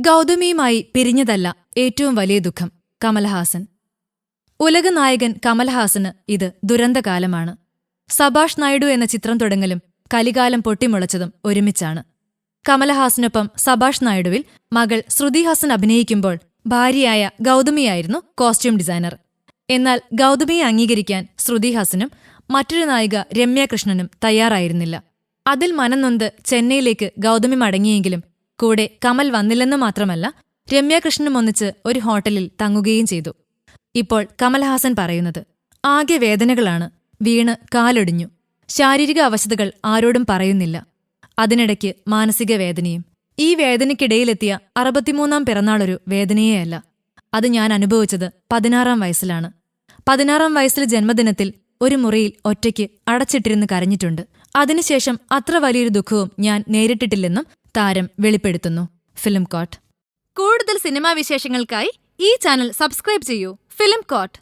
ഗൗതമിയുമായി പിരിഞ്ഞതല്ല ഏറ്റവും വലിയ ദുഃഖം കമൽഹാസൻ ഉലകനായകൻ കമൽഹാസന് ഇത് ദുരന്തകാലമാണ്. സബാഷ് നായിഡു എന്ന ചിത്രം തുടങ്ങലും കലികാലം പൊട്ടിമുളച്ചതും ഒരുമിച്ചാണ്. കമലഹാസനൊപ്പം സബാഷ് നായിഡുവിൽ മകൾ ശ്രുതി ഹാസൻ അഭിനയിക്കുമ്പോൾ ഭാര്യയായ ഗൗതമിയായിരുന്നു കോസ്റ്റ്യൂം ഡിസൈനർ. എന്നാൽ ഗൗതമിയെ അംഗീകരിക്കാൻ ശ്രുതി ഹാസനും മറ്റൊരു നായിക രമ്യ കൃഷ്ണനും തയ്യാറായിരുന്നില്ല. അതിൽ മനംനൊന്ത് ചെന്നൈയിലേക്ക് ഗൗതമി മടങ്ങിയെങ്കിലും കൂടെ കമൽ വന്നില്ലെന്ന് മാത്രമല്ല രമ്യാകൃഷ്ണനും ഒന്നിച്ച് ഒരു ഹോട്ടലിൽ തങ്ങുകയും ചെയ്തു. ഇപ്പോൾ കമൽഹാസൻ പറയുന്നത് ആകെ വേദനകളാണ്. വീണ് കാലൊടിഞ്ഞു. ശാരീരിക അവശതകൾ ആരോടും പറയുന്നില്ല. അതിനിടയ്ക്ക് മാനസിക വേദനയും. ഈ വേദനയ്ക്കിടയിലെത്തിയ അറുപത്തിമൂന്നാം പിറന്നാളൊരു വേദനയേയല്ല. അത് ഞാൻ അനുഭവിച്ചത് പതിനാറാം വയസ്സിലാണ്. പതിനാറാം വയസ്സിലെ ജന്മദിനത്തിൽ ഒരു മുറിയിൽ ഒറ്റയ്ക്ക് അടച്ചിട്ടിരുന്ന് കരഞ്ഞിട്ടുണ്ട്. അതിനുശേഷം അത്ര വലിയൊരു ദുഃഖവും ഞാൻ നേരിട്ടിട്ടില്ലെന്നും താരം വെളിപ്പെടുത്തുന്നു. Film coat. കൂടുതൽ സിനിമാ വിശേഷങ്ങൾക്കായി ഈ ചാനൽ സബ്സ്ക്രൈബ് ചെയ്യൂ. Film coat.